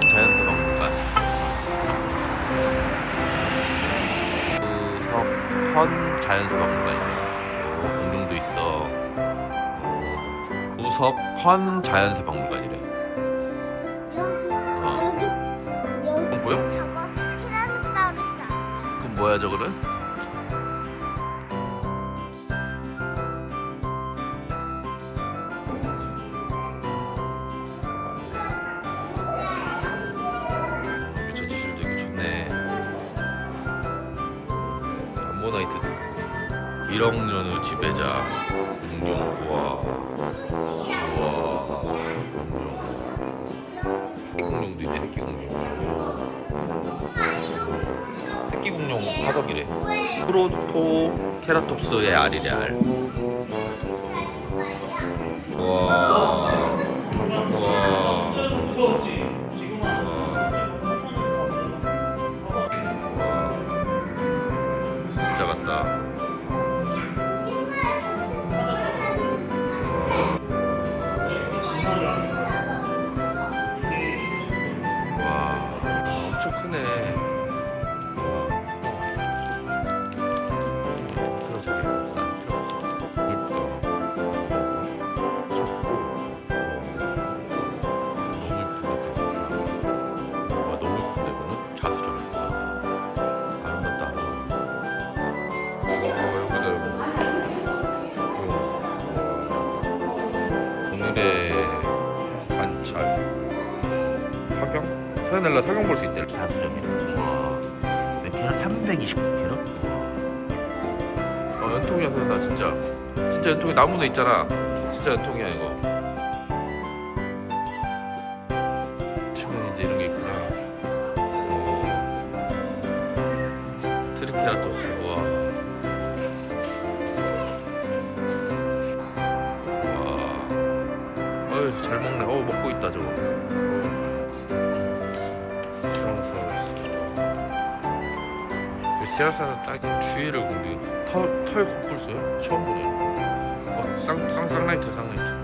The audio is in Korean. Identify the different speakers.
Speaker 1: 자연사 박물관 우석헌 자연사 박물관이네 오, 공룡도 있어 오, 우석헌 자연사 박물관이래 어. 그건 뭐야?
Speaker 2: 저거 티라노사우루스
Speaker 1: 그럼 뭐야 저거는? 암모나이트 1억 년의 지배자 공룡 우와 우와 공룡 공룡도 있네 새끼 공룡. 새끼 공룡 화덕이래. 프로토 케라톱스의 알이래 알. 우와 같다 오늘의 관찰. 사경? 서해날라 사경 볼 수 있대 자수정이네. 와몇 캐럿? 329캐럿? 어 연통이야 서해나 진짜. 진짜 연통이 나무도 있잖아. 진짜 연통이야 이거. 치면 이제 이런 게 있구나. 오 트리케라톱스 어휴 잘 먹네 어 먹고 있다 저거. 시아사는 딱 주위를 근데 털, 털 코뿔소요? 처음 보네 어, 쌍, 쌍 쌍라이트 쌍라이트